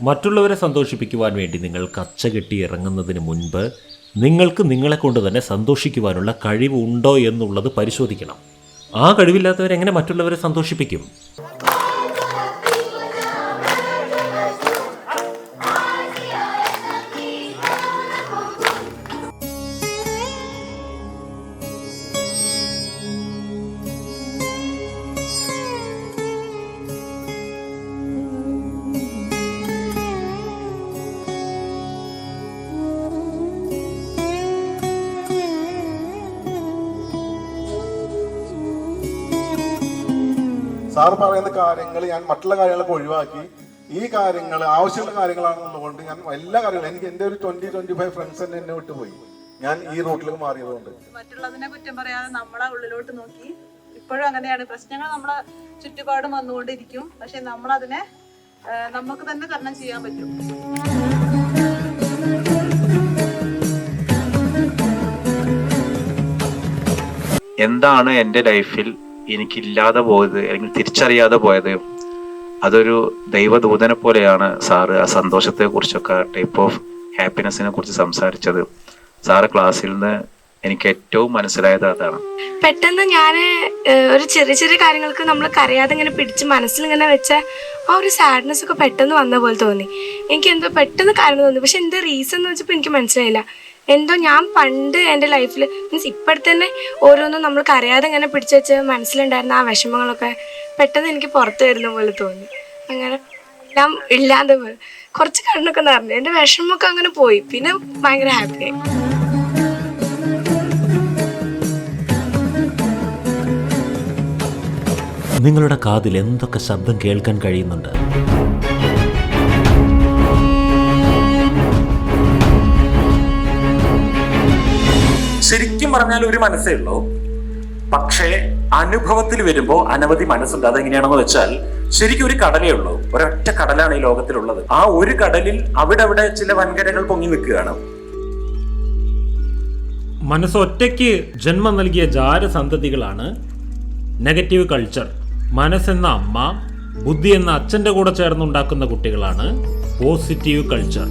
മറ്റുള്ളവരെ സന്തോഷിപ്പിക്കുവാൻ വേണ്ടി നിങ്ങൾ കച്ച കെട്ടി ഇറങ്ങുന്നതിന് മുൻപ് നിങ്ങൾക്ക് നിങ്ങളെ കൊണ്ട് തന്നെ സന്തോഷിക്കുവാനുള്ള കഴിവ് ഉണ്ടോ എന്നുള്ളത് പരിശോധിക്കണം. ആ കഴിവില്ലാത്തവരെങ്ങനെ മറ്റുള്ളവരെ സന്തോഷിപ്പിക്കും? സാർ പറയുന്ന കാര്യങ്ങൾ ഞാൻ മറ്റുള്ള കാര്യങ്ങളൊക്കെ ഒഴിവാക്കി. ഈ കാര്യങ്ങൾ ആവശ്യമുള്ള കാര്യങ്ങളാണെന്നുള്ളതുകൊണ്ട് ഞാൻ എല്ലാ കാര്യങ്ങളും എനിക്ക് എന്റെ ഒരു ട്വന്റി ട്വന്റി ഫൈവ് ഫ്രണ്ട്സ് തന്നെ എന്നെ വിട്ടുപോയി. ഞാൻ ഈ റൂട്ടിലേക്ക് മാറിയതുകൊണ്ട്. മറ്റുള്ളതിനെ കുറ്റം പറയാതെ നമ്മളെ ഉള്ളിലോട്ട് നോക്കി. ഇപ്പോഴും അങ്ങനെയാണ്. പ്രശ്നങ്ങൾ നമ്മളെ ചുറ്റുപാടും വന്നുകൊണ്ടിരിക്കും. പക്ഷെ നമ്മളതിനെ അതിനെ നമുക്ക് തന്നെ തരണം ചെയ്യാൻ പറ്റും. എന്താണ് എന്റെ ലൈഫിൽ എനിക്കില്ലാതെ പോയത് അല്ലെങ്കിൽ തിരിച്ചറിയാതെ പോയത് അതൊരു ദൈവദൂതനെ പോലെയാണ് സാറ് ആ സന്തോഷത്തെ കുറിച്ചൊക്കെ ടൈപ്പ് ഓഫ് ഹാപ്പിനെസ്സിനെ കുറിച്ച് സംസാരിച്ചത്. സാറ് ക്ലാസ്സിൽ നിന്ന് എനിക്ക് ഏറ്റവും മനസ്സിലായത് അതാണ്. പെട്ടെന്ന് ഞാൻ ഒരു ചെറിയ ചെറിയ കാര്യങ്ങൾക്ക് നമ്മൾ കരയാതെ ഇങ്ങനെ പിടിച്ച് മനസ്സിൽ ഇങ്ങനെ വെച്ച ആ ഒരു സാഡ്നെസ് ഒക്കെ പെട്ടെന്ന് വന്ന പോലെ തോന്നി. എനിക്ക് എന്തോ പെട്ടെന്ന് കാരണം തോന്നി. പക്ഷെ എന്താ റീസൺ എന്ന് വെച്ചപ്പോൾ എനിക്ക് മനസ്സിലായില്ല. എന്തോ ഞാൻ പണ്ട് എന്റെ ലൈഫിൽ മീൻസ് ഇപ്പോഴത്തെ തന്നെ ഓരോന്നും നമ്മൾ കരയാതെ ഇങ്ങനെ പിടിച്ചു വെച്ച് മനസ്സിലുണ്ടായിരുന്ന ആ വിഷമങ്ങളൊക്കെ പെട്ടെന്ന് എനിക്ക് പുറത്ത് വരുന്ന പോലെ തോന്നി. അങ്ങനെ എല്ലാം ഇല്ലാതെ പോയി. കുറച്ച് കണ്ണൊക്കെ നിറഞ്ഞു. എന്റെ വിഷമമൊക്കെ അങ്ങനെ പോയി. പിന്നെ ഭയങ്കര ഹാപ്പിയായി നിങ്ങളുടെ കാതിൽ എന്തൊക്കെ ശബ്ദം കേൾക്കാൻ കഴിയുന്നുണ്ട്? പറഞ്ഞാൽ ഒരു മനസ്സേ ഉള്ളൂ. പക്ഷേ അനുഭവത്തിൽ വരുമ്പോൾ അനവധി മനസ്സുണ്ട്. അതെങ്ങനെയാണെന്ന് വെച്ചാൽ ശരിക്കും ഒരു കടലേ ഉള്ളൂ. ഒരൊറ്റ കടലാണ് ഈ ലോകത്തിലുള്ളത്. ആ ഒരു കടലിൽ അവിടെ അവിടെ ചില വൻകരകൾ പൊങ്ങി നിൽക്കുകയാണ്. മനസ്സൊറ്റയ്ക്ക് ജന്മം നൽകിയ ജാരസന്തതികളാണ് നെഗറ്റീവ് കൾച്ചർ. മനസ്സെന്ന അമ്മ ബുദ്ധി എന്ന അച്ഛന്റെ കൂടെ ചേർന്നുണ്ടാക്കുന്ന കുട്ടികളാണ് പോസിറ്റീവ് കൾച്ചർ.